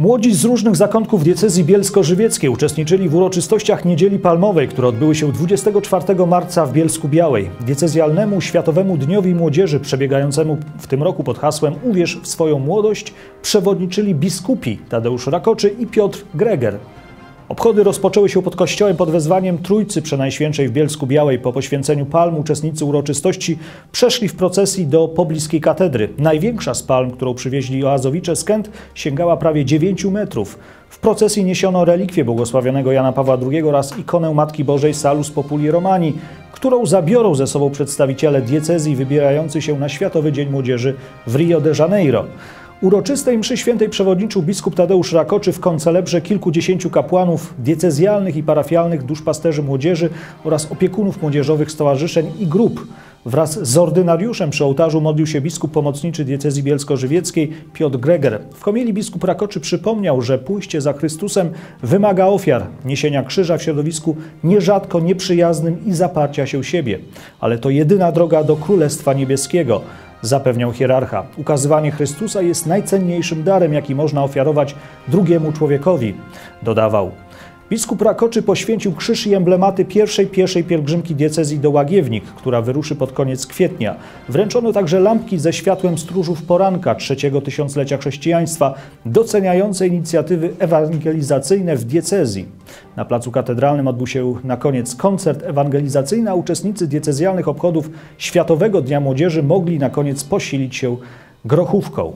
Młodzi z różnych zakątków diecezji bielsko-żywieckiej uczestniczyli w uroczystościach Niedzieli Palmowej, które odbyły się 24 marca w Bielsku Białej. Diecezjalnemu Światowemu Dniowi Młodzieży przebiegającemu w tym roku pod hasłem Uwierz w swoją młodość przewodniczyli biskupi Tadeusz Rakoczy i Piotr Greger. Obchody rozpoczęły się pod kościołem pod wezwaniem Trójcy Przenajświętszej w Bielsku Białej. Po poświęceniu palm uczestnicy uroczystości przeszli w procesji do pobliskiej katedry. Największa z palm, którą przywieźli oazowicze z Kęt, sięgała prawie 9 metrów. W procesji niesiono relikwie błogosławionego Jana Pawła II oraz ikonę Matki Bożej Salus Populi Romani, którą zabiorą ze sobą przedstawiciele diecezji wybierający się na Światowy Dzień Młodzieży w Rio de Janeiro. Uroczystej mszy świętej przewodniczył biskup Tadeusz Rakoczy w koncelebrze kilkudziesięciu kapłanów diecezjalnych i parafialnych duszpasterzy młodzieży oraz opiekunów młodzieżowych stowarzyszeń i grup. Wraz z ordynariuszem przy ołtarzu modlił się biskup pomocniczy diecezji bielsko-żywieckiej Piotr Greger. W homilii biskup Rakoczy przypomniał, że pójście za Chrystusem wymaga ofiar, niesienia krzyża w środowisku nierzadko nieprzyjaznym i zaparcia się siebie. Ale to jedyna droga do Królestwa Niebieskiego zapewniał hierarcha. Ukazywanie Chrystusa jest najcenniejszym darem, jaki można ofiarować drugiemu człowiekowi, dodawał. Biskup Rakoczy poświęcił krzyż i emblematy pierwszej pieszej pielgrzymki diecezji do Łagiewnik, która wyruszy pod koniec kwietnia. Wręczono także lampki ze światłem stróżów poranka trzeciego tysiąclecia chrześcijaństwa, doceniające inicjatywy ewangelizacyjne w diecezji. Na placu katedralnym odbył się na koniec koncert ewangelizacyjny, a uczestnicy diecezjalnych obchodów Światowego Dnia Młodzieży mogli na koniec posilić się grochówką.